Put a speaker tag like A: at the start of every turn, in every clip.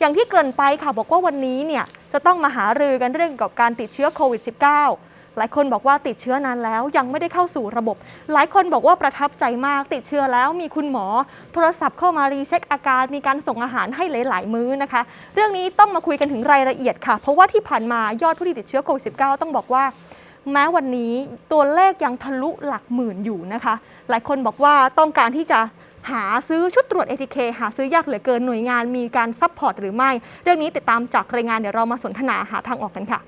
A: อย่างที่เกริ่นไปค่ะบอกว่าวันนี้เนี่ยจะต้องมาหารือกันเรื่องเกี่ยวกับการติดเชื้อโควิด -19 หลายคนบอกว่าติดเชื้อนานแล้วยังไม่ได้เข้าสู่ระบบ หลายคนบอกว่าประทับใจมากติดเชื้อแล้วมีคุณหมอ โทรศัพท์เข้ามารีเช็คอาการมีการส่งอาหารให้หลาย ๆ มื้อนะคะ เรื่องนี้ต้องมาคุยกันถึงรายละเอียดค่ะ เพราะว่าที่ผ่านมายอดผู้ที่ติดเชื้อโควิด -19 ต้องบอกว่าแม้วันนี้ตัวเลขยังทะลุหลักหมื่นอยู่นะคะ หลายคนบอกว่าต้องการที่จะ หาซื้อชุดตรวจ ATK หาซื้อยากเหลือเกินหน่วยงานมีการซัพพอร์ตหรือไม่ เรื่องนี้ติดตามจากรายงานเดี๋ยวเรามาสนทนาหาทางออกกันค่ะ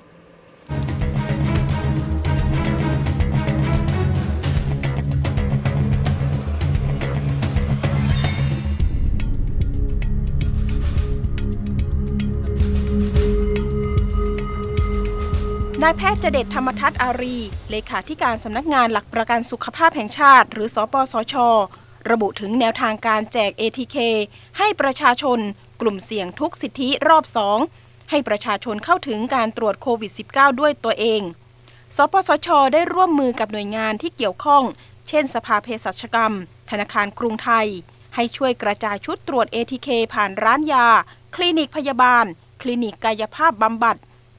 B: นายแพทย์เจเดชธรรมทัศน์อารี เลขาธิการสำนักงานหลักประกันสุขภาพแห่งชาติ หรือสปสช ระบุถึงแนวทางการแจก ATK ให้ประชาชนกลุ่มเสี่ยงทุกสิทธิรอบ2ให้ประชาชนเข้าถึงการตรวจโควิด -19 ด้วยตัวเอง สปสช ได้ร่วมมือกับหน่วยงานที่เกี่ยวข้อง เช่น สภาเภสัชกรรม ธนาคารกรุงไทย ให้ช่วยกระจายชุดตรวจ ATK ผ่านร้านยา คลินิกพยาบาล คลินิกกายภาพบำบัด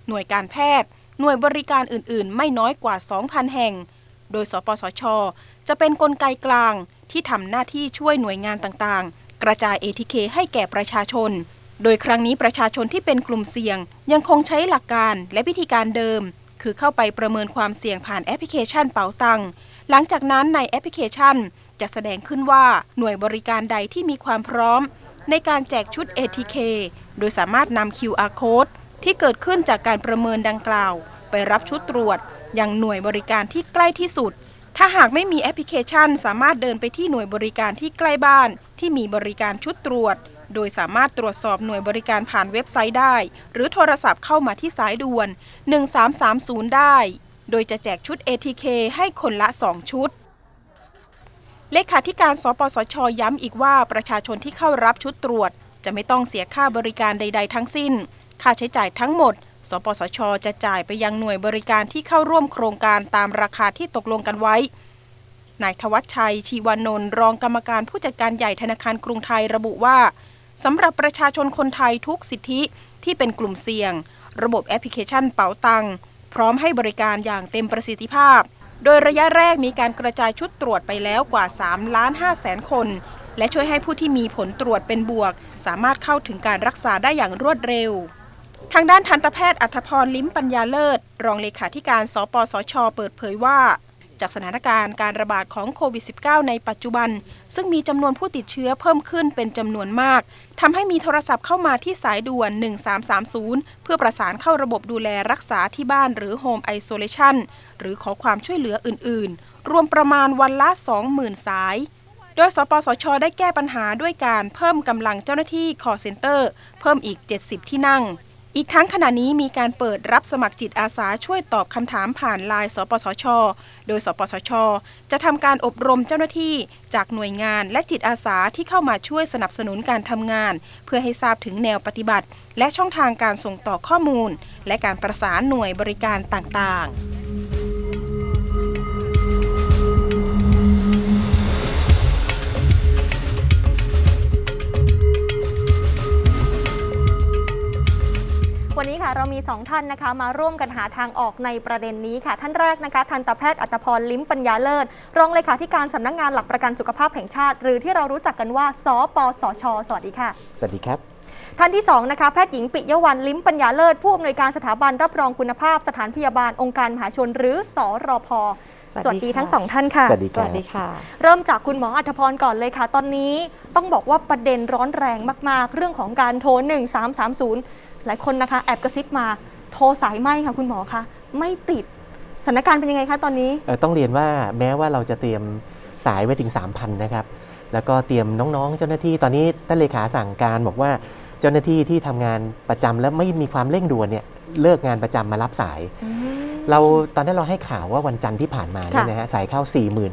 B: หน่วยการแพทย์ หน่วยบริการอื่น ๆ ไม่น้อยกว่า 2,000 แห่ง โดย สปสช จะเป็นนกลไกกลาง ที่ทำหน้าที่ช่วยหน่วยงานต่างๆ กระจาย ATK ให้แก่ประชาชน โดยครั้งนี้ประชาชนที่เป็นกลุ่มเสี่ยง ยังคงใช้หลักการและวิธีการเดิม คือเข้าไปประเมินความเสี่ยงผ่านแอปพลิเคชันเป๋าตังหลังจากนั้นในแอปพลิเคชัน จะแสดงขึ้นว่าหน่วยบริการใดที่มีความพร้อม ในการแจกชุด ATK โดยสามารถนำ QR code ที่เกิดขึ้นจากการประเมินดังกล่าว ไปรับชุดตรวจยังหน่วยบริการที่ใกล้ที่สุด ถ้าหากไม่มีแอปพลิเคชัน สามารถเดินไปที่หน่วยบริการที่ใกล้บ้าน ที่มีบริการชุดตรวจ โดยสามารถตรวจสอบหน่วยบริการผ่านเว็บไซต์ได้ หรือโทรศัพท์เข้ามาที่สายด่วน 1330 ได้ โดยจะแจกชุด ATK ให้คนละ 2 ชุดเลขาธิการสปสช ย้ำอีกว่าประชาชนที่เข้ารับชุดตรวจ จะไม่ต้องเสียค่าบริการใด ๆ ทั้งสิ้น ค่าใช้จ่ายทั้งหมด สปสช จะจ่ายไปยังหน่วยบริการที่เข้าร่วมโครงการตามราคาที่ตกลงกันไว้ นายทวัชชัย ชีวานนท์รองกรรมการผู้จัดการใหญ่ธนาคารกรุงไทยระบุว่าสำหรับประชาชนคนไทยทุกสิทธิที่เป็นกลุ่มเสี่ยง ระบบแอปพลิเคชันเป๋าตังพร้อมให้บริการอย่างเต็มประสิทธิภาพ โดยระยะแรกมีการกระจายชุดตรวจไปแล้วกว่า3ล้าน5แสนคน และช่วยให้ผู้ที่มีผลตรวจเป็นบวก สามารถเข้าถึงการรักษาได้อย่างรวดเร็ว ทางด้านทันตแพทย์อัธพรลิ้มปัญญาเลิศ รองเลขาธิการ สปสช เปิดเผยว่า จากสถานการณ์การระบาดของโควิด -19 ในปัจจุบัน ซึ่งมีจำนวนผู้ติดเชื้อเพิ่มขึ้นเป็นจำนวนมากทำให้มีโทรศัพท์เข้ามาที่สายด่วน 1330 เพื่อประสานเข้าระบบดูแลรักษาที่บ้านหรือ Home Isolation หรือขอความช่วยเหลืออื่น ๆ รวมประมาณวันละ 20,000 สายโดย สปสช ได้แก้ปัญหาด้วยการเพิ่มกำลังเจ้าหน้าที่ call center เพิ่มอีก 70 ที่นั่ง อีกทั้งขณะนี้มีการเปิดรับสมัครจิตอาสาช่วยตอบคำถามผ่านไลน์สปสช โดย สปสช จะทำการอบรมเจ้าหน้าที่จากหน่วยงานและจิตอาสาที่เข้ามาช่วยสนับสนุนการทำงาน เพื่อให้ทราบถึงแนวปฏิบัติ และช่องทางการส่งต่อข้อมูล และการประสานหน่วยบริการต่างๆ
A: วันนี้ค่ะเรามี 2 ท่านนะคะ มาร่วมกันหาทางออกในประเด็นนี้ค่ะ ท่านแรกนะคะทันตแพทย์อัตพรลิ้มปัญญาเลิศรองเลขาธิการสำนักงานหลักประกันสุขภาพแห่งชาติ หรือที่เรารู้จักกันว่าสปสช สวัสดีค่ะ
C: สวัสดีครับ
A: ท่านที่2นะคะแพทย์หญิงปิยวรรณลิ้มปัญญาเลิศผู้อำนวยการสถาบันรับรองคุณภาพสถานพยาบาลองค์การมหาชน หรือสอรพสวัสดีทั้งสองท่านค่ะ
C: สวัสดีค
D: ส
C: รับ
D: วัสดีค่ะ
A: เริ่มจากคุณหมออัธพรก่อนเลยค่ะ ตอนนี้ต้องบอกว่าประเด็นร้อนแรงมาก ๆ เรื่องของการโทร 1330 หลายคนนะคะแอบกระซิบมาโทรสายไหมค่ะคุณหมอคะไม่ติดสถานการณ์เป็นยังไงคะตอนนี้
C: เอ่อต้องเรียนว่าแม้ว่าเราจะเตรียมสายไว้ถึง 3,000 นะครับ แล้วก็เตรียมน้องๆ เจ้าหน้าที่ตอนนี้ท่านเลขาสั่งการบอกว่าเจ้าหน้าที่ที่ทำงานประจำและไม่มีความเร่งด่วนเนี่ยเลิกงานประจำมารับสาย เราตอนนั้นเราให้ข่าวว่าวันจันทร์ที่ผ่านมาเนี่ย
A: ค่ะ
C: นะฮะสายเข้า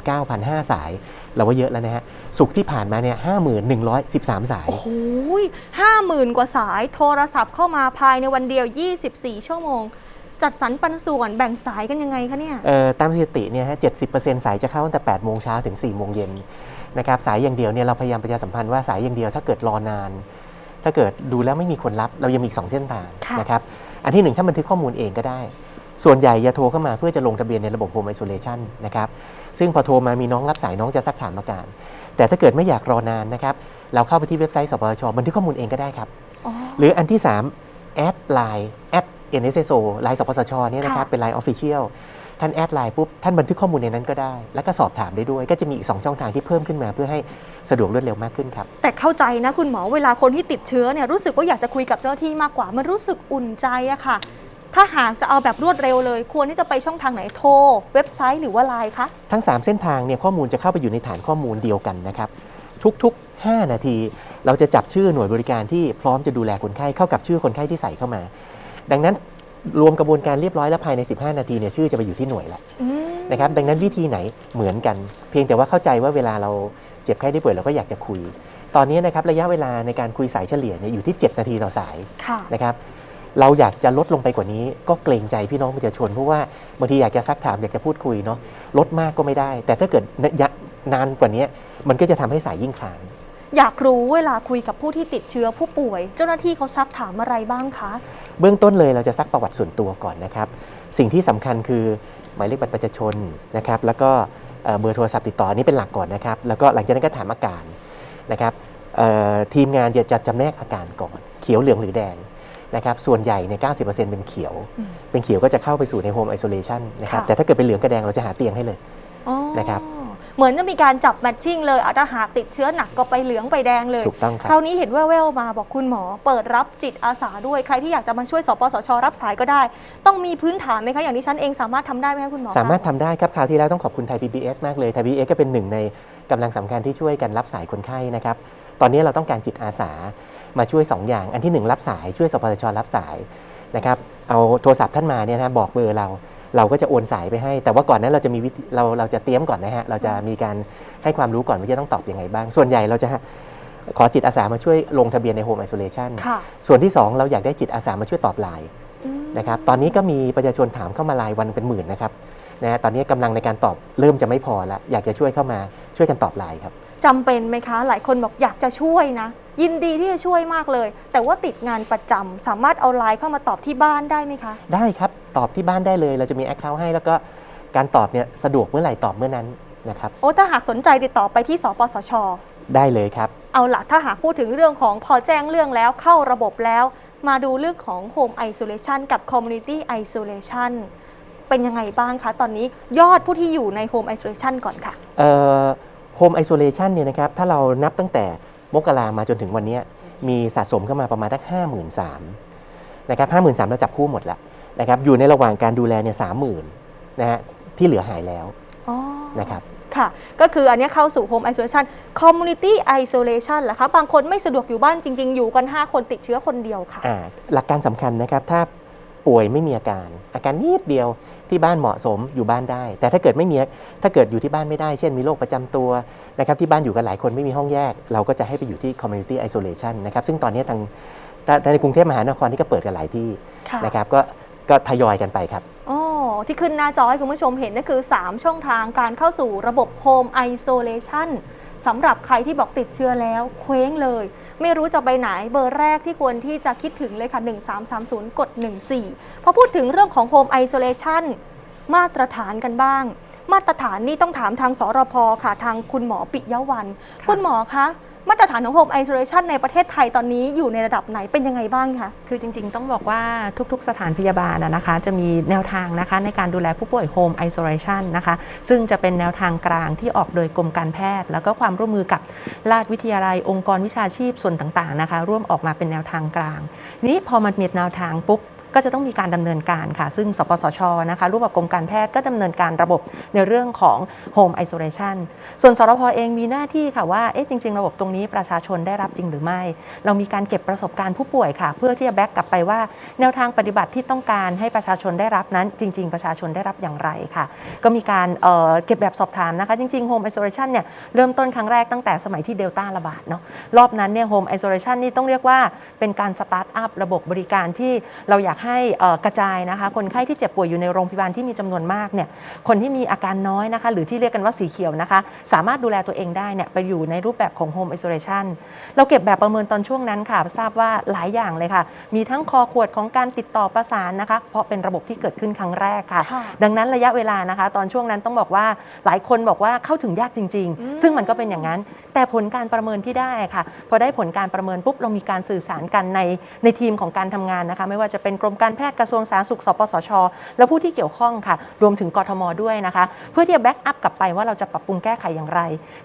C: 49,500สาย เราว่าเยอะแล้วนะฮะสุกร์ที่ผ่านมาเนี่ย50,113 สาย
A: โอ้โหห้าหมื่นกว่าสายโทรศัพท์เข้ามาภายในวันเดียว 24 ชั่วโมง จัดสรรปันส่วนแบ่งสายกันยังไงคะเนี่ย
C: เอ่อตามสถิติเนี่ยฮะ70%สายจะเข้าตั้งแต่8โมงเช้าถึง4โมงเย็นนะครับสายอย่างเดียวเนี่ยเราพยายามประชาสัมพันธ์ว่าสายอย่างเดียวถ้าเกิดรอนาน ถ้าถ้าเกิดดูแล้วไม่มีคนรับ เรายังมีอีกสองเส้นทาง
A: ค่ะ
C: นะครับอันที่หนึ่งถ้าบันทึกข้อมูลเองก็ได้ ส่วนใหญ่จะโทรเข้ามาเพื่อจะลงทะเบียนในระบบ Home Isolation นะครับซึ่งพอโทรมามีน้องรับสายน้องจะซักถามอาการ แต่ถ้าเกิดไม่อยากรอนานนะครับเราเข้าไปที่เว็บไซต์สปสชบันทึกข้อมูลเองก็ได้ครับ
A: อ๋อ
C: หรืออันที่3แอดไลน์แอด NSSO ไลน์สปสชเนี่ยนะครับ
A: ค่ะ
C: เป็นไลน์ออฟฟิเชียลท่านแอดไลน์ปุ๊บท่านบันทึกข้อมูลในนั้นก็ได้ แล้วก็สอบถามได้ด้วย ก็จะมีอีก 2 ช่องทางที่เพิ่มขึ้นมาเพื่อให้สะดวกรวดเร็วมากขึ้นครับ
A: แต่เข้าใจนะคุณหมอเวลาคนที่ติดเชื้อเนี่ยรู้สึกว่าอยากจะคุยกับเจ้าหน้าที่มากกว่า มันรู้สึกอุ่นใจอะค่ะ ถ้าหากจะเอาแบบรวดเร็วเลย ควรที่จะไปช่องทางไหนโทร เว็บไซต์หรือว่าไลน์คะ
C: ทั้ง 3 เส้นทางเนี่ยข้อมูลจะเข้าไปอยู่ในฐานข้อมูลเดียวกันนะครับ ทุกๆ 5 นาที เราจะจับชื่อหน่วยบริการที่พร้อมจะดูแลคนไข้เข้ากับชื่อคนไข้ที่ใส่เข้ามา ดังนั้นรวมกระบวนการเรียบร้อยแล้วภายใน 15 นาทีเนี่ยชื่อจะไปอยู่ที่หน่วยแล้ว
A: อืม
C: นะครับดังนั้นวิธีไหนเหมือนกัน เพียงแต่ว่าเข้าใจว่าเวลาเราเจ็บไข้ได้ป่วยเราก็อยากจะคุย ตอนนี้นะครับระยะเวลาในการคุยสายเฉลี่ยเนี่ยอยู่ที่ 7 นาทีต่อสาย
A: ค่ะ
C: นะครับ เราอยากจะลดลงไปกว่านี้ ก็เกรงใจพี่น้องประชาชนเพราะว่าบางทีอยากจะซักถามอยากจะพูดคุยเนาะลดมากก็ไม่ได้ แต่ถ้าเกิดยะนานกว่านี้มันก็จะทำให้สายยิ่งค้าง
A: อยากรู้เวลาคุยกับผู้ที่ติดเชื้อผู้ป่วย เจ้าหน้าที่เขาซักถามอะไรบ้างคะ
C: เบื้องต้นเลยเราจะซักประวัติส่วนตัวก่อนนะครับ สิ่งที่สำคัญคือหมายเลขบัตรประชาชนนะครับแล้วก็เอ่อเบอร์โทรศัพท์ติดต่ออันนี่เป็นหลักก่อนนะครับ แล้วก็หลังจากนั้นก็ถามอาการนะครับเอ่อทีมงานจะจัดจำแนกอาการก่อน เขียวเหลืองหรือแดง นะครับส่วนใหญ่ในย90%เป็นเขียว
A: อืม
C: เป็นเขียวก็จะเข้าไปสู่ในโฮมไอโซเลชันนะครับ
A: ค่ะ
C: แต่ถ้าเกิดเป็นเหลืองกับแดงเราจะหาเตียงให้เลย
A: อ๋อ
C: นะครับ
A: เหมือนจะมีการจับแมทชิ่งเลยอะถ้าหากติดเชื้อหนักก็ไปเหลืองไปแดงเลย
C: ถูกต้องครั
A: ค
C: บ
A: ราวนี้เห็นแว่วๆมาบอกคุณหมอ เปิดรับจิตอาสาด้วยใครที่อยากจะมาช่วยสปสชรับสายก็ได้ ต้องมีพื้นฐานไหมคะอย่างที่ฉันเองสามารถทำได้ไหมคะคุณหมอคะ
C: สามารถทำได้ครับคราวที่แล้วต้องขอบคุณไทย PBS มากเลยไทย PBS ก็เป็นหนึ่งในกำลังสำคัญที่ช่วยกันรับสายคนไข้นะครับ ตอนนี้เราต้องการจิตอาสา มาช่วย 2 อย่าง อันที่ 1 รับสายช่วยสปสชรับสายนะครับเอาโทรศัพท์ท่านมาเนี่ยนะบอกเบอร์เราเราก็จะโอนสายไปให้ แต่ว่าก่อนนั้นเราจะมีวิธีเราเราจะเตรียมก่อนนะฮะ เราจะมีการให้ความรู้ก่อนว่าจะต้องตอบยังไงบ้าง ส่วนใหญ่เราจะขอจิตอาสามาช่วยลงทะเบียนในโฮมไอโซเลชัน
A: ค่ะ
C: ส่วนที่ 2 เราอยากได้จิตอาสามาช่วยตอบไลน์
A: อืม
C: นะครับ ตอนนี้ก็มีประชาชนถามเข้ามาไลน์วันเป็นหมื่นนะครับนะฮะตอนนี้กำลังในการตอบเริ่มจะไม่พอแล้ว อยากจะช่วยเข้ามาช่วยกันตอบไลน์ครับ
A: จำเป็นไหมคะ หลายคนบอกอยากจะช่วยนะ ยินดีที่จะช่วยมากเลย แต่ว่าติดงานประจำสามารถเอาไลน์เข้ามาตอบที่บ้านได้ไหมคะ
C: ได้ครับตอบที่บ้านได้เลย เราจะมีแอคเคาท์ให้แล้วก็การตอบเนี่ยสะดวกเมื่อไหร่ตอบเมื่อนั้นนะครับ
A: โอ้ถ้าหากสนใจติดต่อไปที่สปสช
C: ได้เลยครับ
A: เอาล่ะถ้าหากพูดถึงเรื่องของพอแจ้งเรื่องแล้วเข้าระบบแล้ว มาดูเรื่องของ Home Isolation กับ Community Isolation เป็นยังไงบ้างคะ ตอนนี้ยอดผู้ที่อยู่ใน Home Isolation ก่อนค่ะ
C: โฮมไอโซเลชันเนี่ยนะครับถ้าเรานับตั้งแต่มกรามาจนถึงวันเนี้ยมีสะสมเข้ามาประมาณสักห้าหมื่นสามนะครับห้าหมื่นสามเราจับคู่หมดแล้วนะครับอยู่ในระหว่างการดูแลเนี่ยสามหมื่นนะฮะที่เหลือหายแล้ว
A: อ๋อ
C: นะครับ
A: ค่ะก็คืออันเนี้ยเข้าสู่ Home Isolation Community Isolation เหรอคะบางคนไม่สะดวกอยู่บ้านจริง ๆ อยู่กัน 5 คนติดเชื้อคนเดียวค่ะ
C: อ่าหลักการสำคัญนะครับ ถ้า ป่วยไม่มีอาการ อาการนิดเดียวที่บ้านเหมาะสมอยู่บ้านได้ แต่ถ้าเกิดไม่มีถ้าเกิดอยู่ที่บ้านไม่ได้ เช่นมีโรคประจำตัวนะครับที่บ้านอยู่กันหลายคนไม่มีห้องแยก เราก็จะให้ไปอยู่ที่ community isolation นะครับซึ่งตอนนี้ทางถ้าถ้าในกรุงเทพมหานครนี่ก็เปิดกันหลายที่
A: ค่ะ
C: นะครับก็ก็ทยอยกันไปครับ
A: อ๋อที่ขึ้นหน้าจอให้คุณผู้ชมเห็นนั่นคือ 3 ช่องทางการเข้าสู่ระบบ Home Isolation สำหรับใครที่บอกติดเชื้อแล้วเคว้งเลย ไม่รู้จะไปไหนเบอร์แรกที่ควรที่จะคิดถึงเลยค่ะ 1330 กด 14 พอพูดถึงเรื่องของ Home Isolation มาตรฐานกันบ้าง มาตรฐานนี่ต้องถามทางสรพค่ะ ทางคุณหมอปิยวัน คุณหมอคะ มาตรฐานของ Home Isolation ในประเทศไทยตอนนี้อยู่ในระดับไหนเป็นยังไงบ้างคะ
D: คือจริง ๆ ต้องบอกว่าทุกๆ สถานพยาบาลนะคะ จะมีแนวทางนะคะในการดูแลผู้ป่วย Home Isolation นะคะ ซึ่งจะเป็นแนวทางกลางที่ออกโดยกรมการแพทย์ แล้วก็ความร่วมมือกับราชวิทยาลัยองค์กรวิชาชีพส่วนต่างๆนะคะ ร่วมออกมาเป็นแนวทางกลาง นี้พอมันมีแนวทางปุ๊บ ก็จะต้องมีการดำเนินการค่ะ ซึ่งสปสชนะคะร่วมกับกรมการแพทย์ก็ดำเนินการระบบในเรื่องของ Home Isolation ส่วนสรพเองมีหน้าที่ค่ะว่าเอ๊ะจริง ๆ ระบบตรงนี้ประชาชนได้รับจริงหรือไม่ เรามีการเก็บประสบการณ์ผู้ป่วยค่ะ เพื่อที่จะแบ็กกลับไปว่า แนวทางปฏิบัติที่ต้องการให้ประชาชนได้รับนั้น จริง ๆ ประชาชนได้รับอย่างไรค่ะ ก็มีการเเก็บแบบสอบถามนะคะ จริงๆ Home Isolation เนี่ยเริ่มต้นครั้งแรกตั้งแต่สมัยที่เดลต้าระบาดเนาะรอบนั้นเนี่ย Home Isolation นี่ต้องเรียกว่าเป็นการสตาร์ทอัพระบบบริการที่เราอยากากให้เอ่อกระจายนะคะ คนไข้ที่เจ็บป่วยอยู่ในโรงพยาบาลที่มีจำนวนมากเนี่ยคนที่มีอาการน้อยนะคะ หรือที่เรียกกันว่าสีเขียวนะคะ สามารถดูแลตัวเองได้เนี่ยไปอยู่ในรูปแบบของ Home Isolation เราเก็บแบบประเมินตอนช่วงนั้นค่ะ ทราบว่าหลายอย่างเลยค่ะ มีทั้งคอขวดของการติดต่อประสานนะคะ เพราะเป็นระบบที่เกิดขึ้นครั้งแรกค่ะ
A: ค่ะ
D: ดังนั้นระยะเวลานะคะ ตอนช่วงนั้นต้องบอกว่าหลายคนบอกว่าเข้าถึงยากจริง
A: อืม
D: ๆซึ่งมันก็เป็นอย่างนั้น แต่ผลการประเมินที่ได้ค่ะพอได้ผลการประเมินปุ๊บเรามีการสื่อสารกันในในทีมของการทำงานนะคะ ไม่ว่าจะเป็นกรมการแพทย์กระทรวงสาธารณสุขสปสช และผู้ที่เกี่ยวข้องค่ะ รวมถึงกทมด้วยนะคะ เพื่อที่จะแบ็กอัพกลับไปว่าเราจะปรับปรุงแก้ไขอย่างไร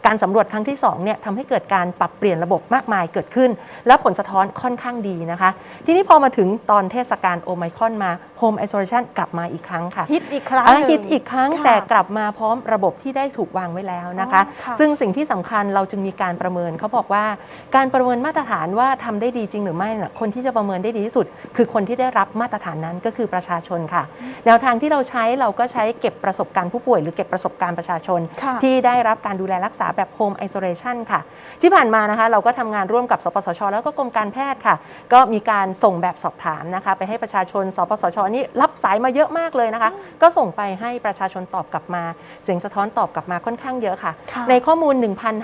D: การสำรวจครั้งที่สองเนี่ยทำให้เกิดการปรับเปลี่ยนระบบมากมายเกิดขึ้น และผลสะท้อนค่อนข้างดีนะคะ ทีนี้พอมาถึงตอนเทศกาลโอไมครอนมา Home Isolation กลับมาอีกครั้งค่ะ
A: ฮิตอีกครั้ง
D: อะ
A: หนึ่ง
D: ฮิตอีกครั้ง
A: ค่ะ
D: แต่กลับมาพร้อมระบบที่ได้ถูกวางไว้แล้วนะคะ
A: อ๋อค่ะ
D: ซึ่งสิ่งที่สำคัญเราจึงมีการประเมินเขาบอกว่า การประเมินมาตรฐานว่าทำได้ดีจริงหรือไม่น่ะคนที่จะประเมินได้ดีที่สุด คือคนที่ได้รับมาตรฐานนั้นก็คือประชาชนค่ะ แนวทางที่เราใช้เราก็ใช้เก็บประสบการณ์ผู้ป่วยหรือเก็บประสบการณ์ประชาชน
A: ค่ะ
D: ที่ได้รับการดูแลรักษาแบบ Home Isolation ค่ะ ที่ผ่านมานะคะเราก็ทำงานร่วมกับสปสช แล้วก็กรมการแพทย์ค่ะ ก็มีการส่งแบบสอบถามนะคะ ไปให้ประชาชน สปสชนี่รับสายมาเยอะมากเลยนะคะ ก็ส่งไปให้ประชาชนตอบกลับมา เสียงสะท้อนตอบกลับมาค่อนข้างเยอะค่ะ
A: ค่ะ
D: ในข้อมูล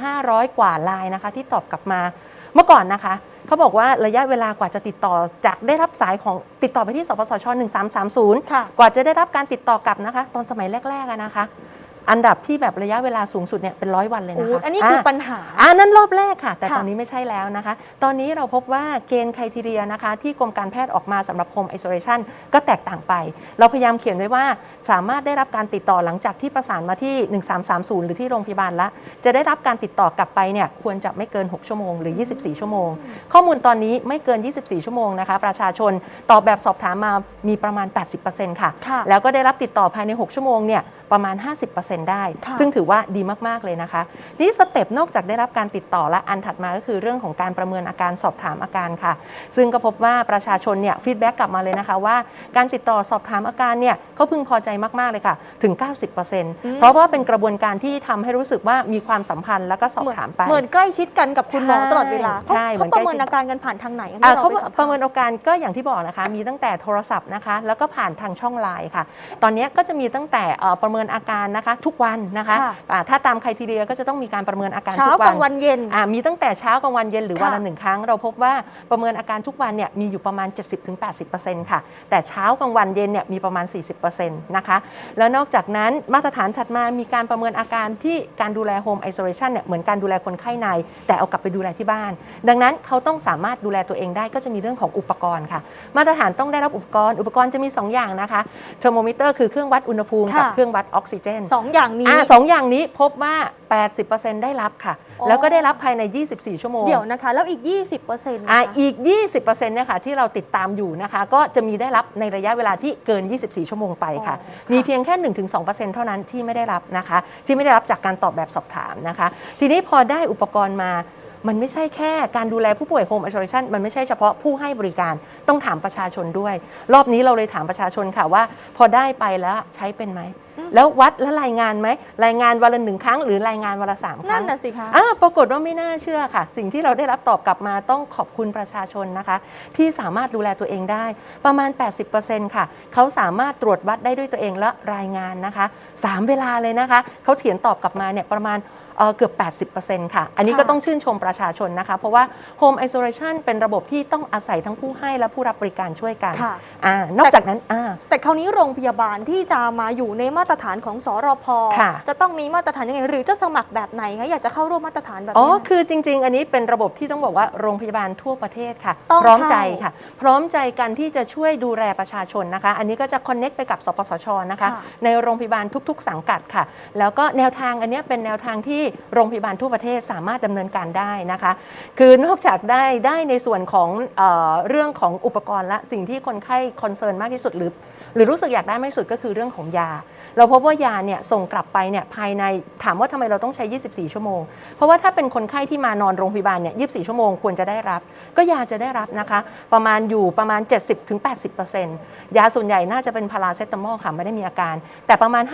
D: 1,500 กว่าลายนะคะ ที่ตอบกลับมาเมื่อก่อนนะคะ เขาบอกว่าระยะเวลากว่าจะติดต่อจากได้รับสายของติดต่อไปที่สปสช1330
A: ค่ะ
D: กว่าจะได้รับการติดต่อกลับนะคะ ตอนสมัยแรกๆอะนะคะ อันดับที่แบบระยะเวลาสูงสุดเนี่ยเป็นร้อยวันเลย
A: โอ้
D: นะคะ
A: อันนี้คือปัญหา
D: อ่านั่นรอบแรกค่ะ แต่
A: ค่ะ
D: ตอนนี้ไม่ใช่แล้วนะคะ ตอนนี้เราพบว่าเกณฑ์ไครทีเรียนะคะ ที่กรมการแพทย์ออกมาสำหรับ Home Isolation ก็แตกต่างไป เราพยายามเขียนไว้ว่าสามารถได้รับการติดต่อหลังจากที่ประสานมาที่ 1330 หรือที่โรงพยาบาลละจะได้รับการติดต่อกลับไปเนี่ยควรจะไม่เกิน 6 ชั่วโมงหรือ 24 ชั่วโมง ข้อมูลตอนนี้ไม่เกิน 24 ชั่วโมงนะคะ ประชาชนตอบแบบสอบถามมามีประมาณ 80%ค่ะ
A: ค่ะ
D: แล้วก็ได้รับติดต่อภายใน 6 ชั่วโมงเนี่ย ประมาณ 50%ได้
A: ค่ะ
D: ซึ่งถือว่าดีมากๆเลยนะคะ นี่สเต็ปนอกจากได้รับการติดต่อและอันถัดมาก็คือเรื่องของการประเมินอาการสอบถามอาการค่ะ ซึ่งก็พบว่าประชาชนเนี่ยฟีดแบ็กกลับมาเลยนะคะว่าการติดต่อสอบถามอาการเนี่ยเขาพึงพอใจมากๆเลยค่ะถึง 90%เพราะว่าเป็นกระบวนการที่ทำให้รู้สึกว่ามีความสัมพันธ์แล้วก็สอบถามไป
A: เหมือนใกล้ชิดกันกับคุณหมอตลอดเวลาเขา
D: ใช่เหมื
A: เขา
D: อน
A: ป
D: ใกล้
A: ระเมิน
D: ชิด
A: อาการกันผ่านทางไหนที่
D: อ่า
A: เรา
D: เขา
A: ไปสัมภาษณ์
D: ประเมินอาการก็อย่างที่บอกนะคะ มีตั้งแต่โทรศัพท์นะคะ แล้วก็ผ่านทางช่องไลน์ค่ะ ตอนนี้ก็จะมีตั้งแต่เอ่อประเมินอาการนะคะ ทุกวันนะคะ
A: ค่ะ
D: อ่าถ้าตามไครทีเรียก็จะต้องมีการประเมินอาการ
A: เช้า
D: ทุก
A: ก
D: วั
A: ลางวันเย็น
D: อ่ามีตั้งแต่เช้ากลางวันเย็นหรือวันละ
A: ค่ะ
D: หนึ่งครั้ง เราพบว่าประเมินอาการทุกวันเนี่ยมีอยู่ประมาณ 70-80%ค่ะ แต่เช้ากลางวันเย็นเนี่ยมีประมาณ 40%นะคะ แล้วนอกจากนั้นมาตรฐานถัดมามีการประเมินอาการที่การดูแล Home Isolation เนี่ยเหมือนการดูแลคนไข้ใน แต่เอากลับไปดูแลที่บ้าน ดังนั้นเขาต้องสามารถดูแลตัวเองได้ก็จะมีเรื่องของอุปกรณ์ค่ะ มาตรฐานต้องได้รับอุปกรณ์ อุปกรณ์จะมี 2 อย่างนะคะเทอร์โมมิเตอร์คือเครื่องวัดอุณหภูมิกับ
A: ค่ะ
D: เครื่องวัดออกซิเจน
A: สองอย่างนี้
D: อ่าสองอย่างนี้พบว่า 80%ได้รับค่ะ
A: อ๋อ
D: แล้วก็ได้รับภายใน 24 ชั่วโมง
A: เดี๋ยวนะคะ แล้วอีก 20%นะ
D: อ่า
A: คะ
D: อีก 20%เนี่ยค่ะที่เราติดตามอยู่นะคะ ก็จะมีได้รับในระยะเวลาที่เกิน 24 ชั่วโมงไปค่ะ
A: อ๋อค่ะ
D: มีเพียงแค่ 1-2%เท่านั้นที่ไม่ได้รับนะคะ ที่ไม่ได้รับจากการตอบแบบสอบถามนะคะ ทีนี้พอได้อุปกรณ์มา มันไม่ใช่แค่การดูแลผู้ป่วย Home Isolation มันไม่ใช่เฉพาะผู้ให้บริการต้องถามประชาชนด้วย รอบนี้เราเลยถามประชาชนค่ะว่า พอได้ไปแล้วใช้เป็นไหม แล้ววัดและรายงานไหม รายงานวันละหนึ่งครั้ง หรือรายงานวันละสามครั้
A: นั่
D: ง
A: นน่ะสิคะ
D: อ่าปรากฏว่าไม่น่าเชื่อค่ะ สิ่งที่เราได้รับตอบกลับมาต้องขอบคุณประชาชนนะคะ ที่สามารถดูแลตัวเองได้ ประมาณ 80%ค่ะ เขาสามารถตรวจวัดได้ด้วยตัวเองและรายงานนะคะ 3 เวลาเลยนะคะ เขาเขียนตอบกลับมาเนี่ยประมาณ เอ่อเกือบ 80%ค่ะ อันนี้ก็
A: ค่ะ
D: ต้องชื่นชมประชาชนนะคะ เพราะว่า Home Isolation เป็นระบบที่ต้องอาศัยทั้งผู้ให้และผู้รับบริการช่วยกัน
A: ค่ะ
D: อ่านอกจากนั้นอ่า
A: แต่คราวนี้โรงพยาบาลที่จะมาอยู่ในมาตรฐานของสรพ
D: ค่ะ
A: จะต้องมีมาตรฐานยังไงหรือจะสมัครแบบไหนคะอยากจะเข้าร่วมมาตรฐานแบบ
D: อ๋อ
A: นี้
D: คือจริง ๆ อันนี้เป็นระบบที่ต้องบอกว่าโรงพยาบาลทั่วประเทศค่ะ
A: ต้อง
D: พร้อมใจ
A: เข้า
D: ค่ะ พร้อมใจกันที่จะช่วยดูแลประชาชนนะคะ อันนี้ก็จะคอนเน็กไปกับสปสชนะคะ
A: ค่ะ
D: ในโรงพยาบาลทุก ๆ สังกัดค่ะ แล้วก็แนวทางอันเนี้ยเป็นแนวทางที่โรงพยาบาลทั่วประเทศสามารถดำเนินการได้นะคะ คือนอกจากได้ได้ในส่วนของเออเรื่องของอุปกรณ์และสิ่งที่คนไข้คอนเซิร์นมากที่สุดหรือหรือรู้สึกอยากได้มากที่สุดก็คือเรื่องของยา เราพบว่ายาเนี่ยส่งกลับไปเนี่ยภายในถามว่าทำไมเราต้องใช้ 24 ชั่วโมง เพราะว่าถ้าเป็นคนไข้ที่มานอนโรงพยาบาลเนี่ย 24 ชั่วโมงควรจะได้รับ ก็ยาจะได้รับนะคะ ประมาณอยู่ประมาณ 70-80%ยาส่วนใหญ่น่าจะเป็นพาราเซตามอลค่ะไม่ได้มีอาการ แต่ประมาณ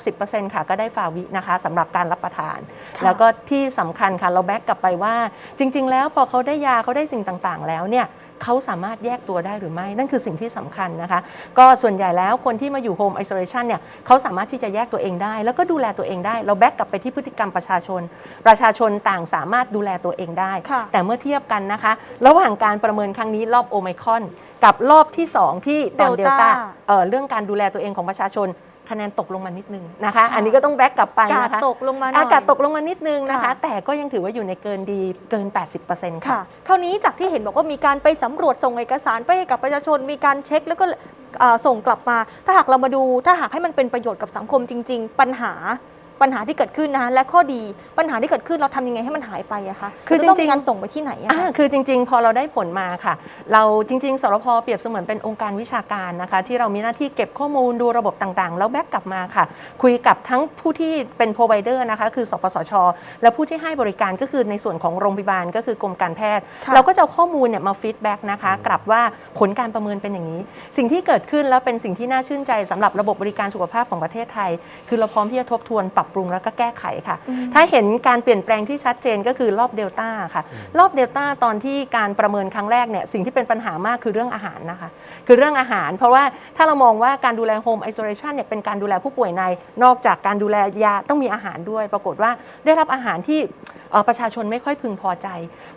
D: 5-60%ค่ะก็ได้ฟาวินะคะสำหรับการรับประทาน
A: ค่ะ
D: แล้วก็ที่สำคัญค่ะเราแบ็กกลับไปว่า จริง ๆ แล้วพอเขาได้ยาเขาได้สิ่งต่างๆ แล้วเนี่ย เขาสามารถแยกตัวได้หรือไม่ นั่นคือสิ่งที่สำคัญนะคะ ก็ส่วนใหญ่แล้วคนที่มาอยู่ Home Isolation เนี่ยเขาสามารถที่จะแยกตัวเองได้ แล้วก็ดูแลตัวเองได้ เราแบ็กกลับไปที่พฤติกรรมประชาชน ประชาชนต่างสามารถดูแลตัวเองได้
A: ค่ะ
D: แต่เมื่อเทียบกันนะคะ ระหว่างการประเมินครั้งนี้รอบโอไมครอนกับรอบที่ 2 ที่ตอนเดล
A: Delta
D: ต้าเอ่อเรื่องการดูแลตัวเองของประชาชน คะแนนตกลงมานิดนึงนะคะ อันนี้ก็ต้องแบ็กกลับไป
A: กาด
D: นะคะ
A: ตกลงมาหน่อย
D: อากาศตกลงมานิดนึงนะคะ
A: ค่ะ
D: แต่ก็ยังถือว่าอยู่ในเกินดีเกิน 80%ค่ะ
A: ค่ะ คราวนี้จากที่เห็นบอกว่ามีการไปสำรวจส่งเอกสารไปให้กับประชาชนมีการเช็คแล้วก็เอ่อส่งกลับมา ถ้าหากเรามาดูถ้าหากให้มันเป็นประโยชน์กับสังคมจริง ๆ ปัญหา ปัญหาที่เกิดขึ้นนะคะและข้อดีปัญหาที่เกิดขึ้นเราทำยังไงให้มันหายไปอะคะ
D: คือ
A: จะต้อง
D: จริ
A: มี
D: งๆ
A: การส่งไปที่ไหนอะ
D: อ่า
A: คะ
D: คือจริงๆ พอเราได้ผลมาค่ะ เราจริง ๆสรพเปรียบเสมือนเป็นองค์การวิชาการนะคะ ที่เรามีหน้าที่เก็บข้อมูลดูระบบต่างๆ แล้วแบ็กกลับมาค่ะ คุยกับทั้งผู้ที่เป็น provider นะคะ คือสปสช และผู้ที่ให้บริการก็คือในส่วนของโรงพยาบาลก็คือกรมการแพทย์
A: ค่ะ
D: เราก็จะเอาข้อมูลเนี่ยมาฟีดแบ็กนะคะกลับว่าผลการประเมินเป็นอย่างนี้ สิ่งที่เกิดขึ้นแล้วเป็นสิ่งที่น่าชื่นใจสำหรับระบบบริการสุขภาพของประเทศไทย คือเราพร้อมที่จะทบทวนปรับปรุงแล้วก็แก้ไขค่ะ ถ้าเห็นการเปลี่ยนแปลงที่ชัดเจนก็คือรอบเดลต้าค่ะ รอบเดลต้าตอนที่การประเมินครั้งแรกเนี่ยสิ่งที่เป็นปัญหามากคือเรื่องอาหารนะคะ คือเรื่องอาหาร เพราะว่าถ้าเรามองว่าการดูแลโฮมไอโซเลชันเนี่ยเป็นการดูแลผู้ป่วยใน นอกจากการดูแลยาต้องมีอาหารด้วย ปรากฏว่าได้รับอาหารที่เอ่อประชาชนไม่ค่อยพึงพอใจ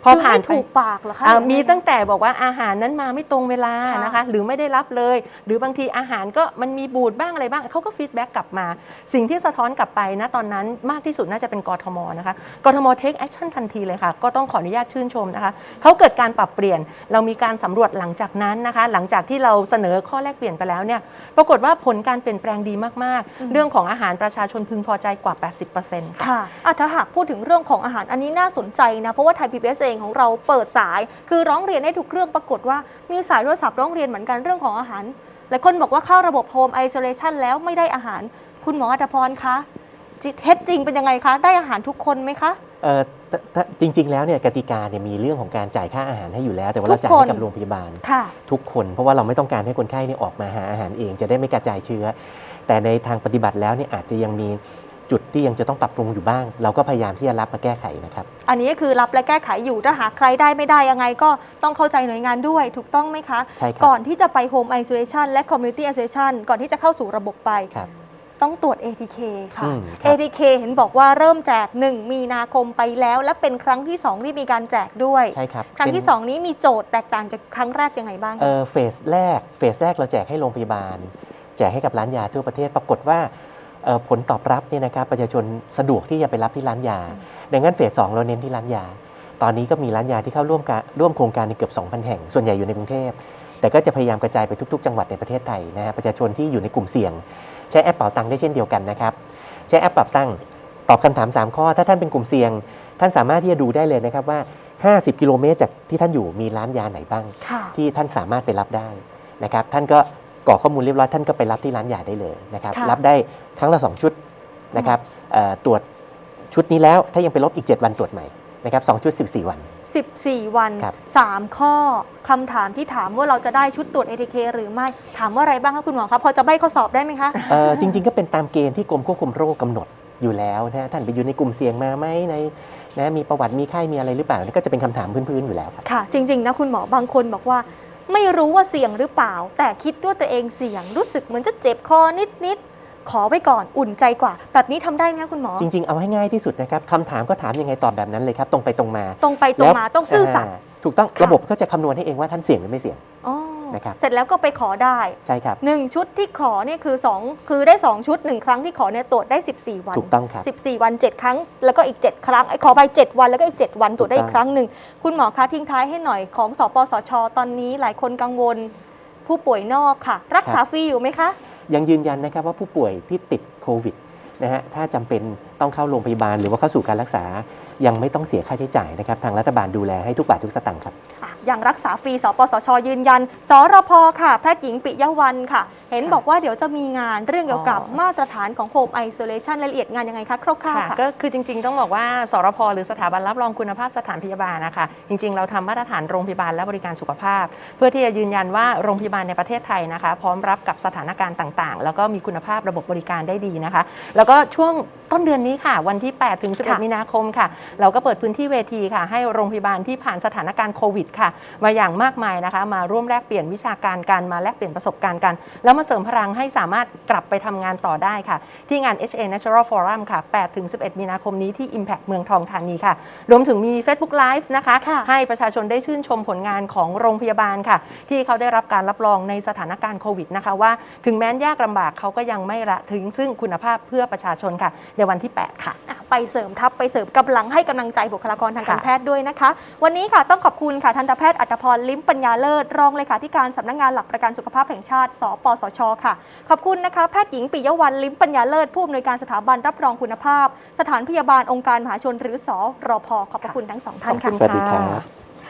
D: พอ
A: คือ
D: ผ่าน
A: ไม่
D: ไป
A: ถูกปากเหรอคะ
D: อ่า
A: หรือ
D: มี
A: ไง
D: ตั้งแต่บอกว่าอาหารนั้นมาไม่ตรงเวลา
A: ค่ะ
D: นะคะ หรือไม่ได้รับเลย หรือบางทีอาหารก็มันมีบูดบ้างอะไรบ้างเขาก็ฟีดแบ็กกลับมา สิ่งที่สะท้อนกลับไปนะตอนนั้นมากที่สุดน่าจะเป็นกทมนะคะกทมเทคแอคชั่นทันทีเลยค่ะ ก็ต้องขออนุญาตชื่นชมนะคะเขาเกิดการปรับเปลี่ยนเรามีการสำรวจหลังจากนั้นนะคะ หลังจากที่เราเสนอข้อแลกเปลี่ยนไปแล้วเนี่ยปรากฏว่าผลการเปลี่ยนแปลงดีมากๆ เรื่องของอาหารประชาชนพึงพอใจกว่า 80%ค่ะ
A: ค่ะอะถ้าหากพูดถึงเรื่องของอาหารอันนี้น่าสนใจนะ เพราะว่าไทย PBS เองของเราเปิดสาย คือร้องเรียนให้ทุกเรื่องปรากฏว่ามีสายโทรศัพท์ร้องเรียนเหมือนกันเรื่องของอาหารหลายคนบอกว่าเข้าระบบ Home Isolation แล้วไม่ได้อาหาร คุณหมออัตพรคะจิ เท็จจริงเป็นยังไงคะ ได้อาหารทุกคนไหมคะ
C: เอ่อถ้าถ้าจริง ๆ แล้วเนี่ยกติกาเนี่ยมีเรื่องของการจ่ายค่าอาหารให้อยู่แล้ว แต่ว่า
A: ทุ
C: เรา
A: ก
C: จ่าย
A: คน
C: ให้กับโรงพยาบาล
A: ค่ะ
C: ทุกคนเพราะว่าเราไม่ต้องการให้คนไข้เนี่ยออกมาหาอาหารเองจะได้ไม่กระจายเชื้อ แต่ในทางปฏิบัติแล้วเนี่ยอาจจะยังมีจุดที่ยังจะต้องปรับปรุงอยู่บ้าง เราก็พยายามที่จะรับมาแก้ไขนะครับ
A: อันนี้ก็คือรับและแก้ไขอยู่ถ้าหากใครได้ไม่ได้ยังไงก็ต้องเข้าใจหน่วยงานด้วย ถูกต้องไหมคะ
C: ใช่ครับ
A: ก่อนที่จะไป Home Isolation และ Community Isolation ก่อนที่จะเข้าสู่ระบบไป
C: ครับ
A: ต้องตรวจ ATK ค่ะ
C: อืมครับ
A: ATK เห็นบอกว่าเริ่มแจก 1 มีนาคมไปแล้ว และเป็นครั้งที่ 2 ที่มีการแจกด้วย
C: ใช่ครับ
A: ครั้งที่
C: เป็น
A: 2 นี้มีโจทย์แตกต่างจากครั้งแรกยังไงบ้าง
C: เอ่
A: คะ
C: อเฟสแรกเฟสแรกเราแจกให้โรงพยาบาล แจกให้กับร้านยาทั่วประเทศปรากฏว่าเอ่อผลตอบรับเนี่ยนะครับประชาชนสะดวกที่จะไปรับที่ร้านยา ดังนั้นเฟสสองเราเน้นที่ร้านยา ตอนนี้ก็มีร้านยาที่เข้าร่วมการร่วมโครงการในเกือบ 2,000 แห่ง ส่วนใหญ่อยู่ในกรุงเทพ แต่ก็จะพยายามกระจายไปทุก ๆ จังหวัดในประเทศไทยนะฮะประชาชนที่อยู่ในกลุ่มเสี่ยง ใช้แอปเป๋าตังค์ได้เช่นเดียวกันนะครับ ใช้แอปเป๋าตังค์ตอบคำถาม 3 ข้อ ถ้าท่านเป็นกลุ่มเสี่ยง ท่านสามารถที่จะดูได้เลยนะครับว่า 50 กิโลเมตรจากที่ท่านอยู่มีร้านยาไหนบ้าง
A: ค่ะ
C: ที่ท่านสามารถไปรับได้นะครับท่านก็กรอกข้อมูลเรียบร้อยท่านก็ไปรับที่ร้านยาได้เลยนะครับ
A: ค่ะ
C: รับได้ครั้งละ 2 ชุดนะครับเอ่อตรวจชุดนี้แล้วถ้ายังไปลบอีก 7 วันตรวจใหม่นะครับสองชุด 14 วัน
A: 14 วัน
C: ครับ
A: 3 ข้อคำถามที่ถามว่าเราจะได้ชุดตรวจ ATK หรือไม่ถามว่าอะไรบ้างคะคุณหมอคะพอจะใบ้ข้อสอบได้ไหมคะ
C: เอ่อจริง ๆ ก็เป็นตามเกณฑ์ที่กรมควบคุมโรคกำหนดอยู่แล้วนะฮะท่านไปอยู่ในกลุ่มเสี่ยงมาไหมในนะมีประวัติมีไข้มีอะไรหรือเปล่านี่ก็จะเป็นคำถามพื้นๆอยู่แล้วครับ
A: ค่ะ จริง ๆ นะคุณหมอบางคนบอกว่า ไม่รู้ว่าเสี่ยงหรือเปล่า แต่คิดว่าตัวเองเสี่ยงรู้สึกเหมือนจะเจ็บคอนิด ๆ ขอไว้ก่อนอุ่นใจกว่า แบบนี้ทำได้ไหมคะคุณหมอ
C: จริง ๆ เอาให้ง่ายที่สุดนะครับคำถามก็ถามยังไงตอบแบบนั้นเลยครับ ตรงไปตรงมา
A: ตรงไปตรงมาต้องซื่อสัตย์า
C: ถูกต้อง
A: ค่ะ
C: ระบบก็จะคำนวณให้เองว่าท่านเสี่ยงหรือไม่เสี่ยง
A: อ๋อ
C: นะครับ
A: เสร็จแล้วก็ไปขอได้
C: ใช่ครับ
A: 1ชุดที่ขอเนี่ยคือ 2 คือได้ 2 ชุด 1 ครั้งที่ขอเนี่ยตรวจได้ 14 วัน
C: ถูกต้องครับ
A: 14 วัน 7 ครั้ง แล้วก็อีก 7 ครั้งไอ้ขอไป 7 วันแล้วก็อีก 7 วันตรวจได้อีกครั้งหนึ่งคุณหมอคะทิ้งท้ายให้หน่อยของสปสช ตอนนี้หลายคนกังวล ผู้ป่วยนอกค่ะ รักษาฟรีอยู่ไหมคะ
C: ยังยืนยันนะครับว่าผู้ป่วยที่ติดโควิดนะฮะถ้าจำเป็นต้องเข้าโรงพยาบาลหรือว่าเข้าสู่การรักษา ยังไม่ต้องเสียค่าใช้จ่ายนะครับ ทางรัฐบาลดูแลให้ทุกบาททุกสตางค์ครับ
A: อะยังรักษาฟรีสปสช ยืนยัน สรพค่ะ แพทย์หญิงปิยวันค่ะ เห็น
D: ค่ะ
A: บอกว่าเดี๋ยวจะมีงานเรื่องเกี่ยวกับ
D: อ๋อ
A: มาตรฐานของ Home Isolation รายละเอียดงานยังไงคะคร่าวๆ
D: ค่ะ
A: ค่ะ
D: ก็คือจริง ๆ ต้องบอกว่าสรพหรือสถาบันรับรองคุณภาพสถานพยาบาลนะคะจริง ๆ เราทำมาตรฐานโรงพยาบาลและบริการสุขภาพ เพื่อที่จะยืนยันว่าโรงพยาบาลในประเทศไทยนะคะ พร้อมรับกับสถานการณ์ต่างๆ แล้วก็มีคุณภาพระบบบริการได้ดีนะคะ แล้วก็ช่วงต้นเดือนนี้ค่ะ วันที่ 8 ถึง
A: ค่ะ
D: 11 มีนาคมค่ะ เราก็เปิดพื้นที่เวทีค่ะ ให้โรงพยาบาลที่ผ่านสถานการณ์โควิดค่ะ มาอย่างมากมายนะคะ มาร่วมแลกเปลี่ยนวิชาการกันมาแลกเปลี่ยนประสบการณ์กันแล้วมาเสริมพลังให้สามารถกลับไปทำงานต่อได้ค่ะ ที่งาน HA Natural Forum ค่ะ8ถึง11 มีนาคมนี้ที่ Impact เมืองทองธานีค่ะ รวมถึงมี Facebook Live นะคะ
A: ค่ะ
D: ให้ประชาชนได้ชื่นชมผลงานของโรงพยาบาลค่ะ ที่เขาได้รับการรับรองในสถานการณ์โควิดนะคะว่าถึงแม้นยากลำบากเขาก็ยังไม่ละทิ้งซึ่งคุณภาพเพื่อประชาชนค่ะ ในวันที่ 8ค่ะ
A: อะ ไปเสริมทัพไปเสริมกำลังให้กำลังใจบุคลากรทางการ
D: ค่ะ
A: แพทย์ด้วยนะคะ วันนี้ค่ะต้องขอบคุณค่ะทันตแพทย์อัตพรลิ้มปัญญาเลิศรองเลขาธิการสำนักงานหลักประกันสุขภาพแห่งชาติ สปสชค่ะ ขอบคุณนะคะ แพทย์หญิงปิยวรรณลิ้มปัญญาเลิศผู้อำนวยการสถาบันรับรองคุณภาพ สถานพยาบาลองค์การมหาชนหรือสรพขอบพระคุณทั้งสองท่านค่ะ
C: สวัสดีครับ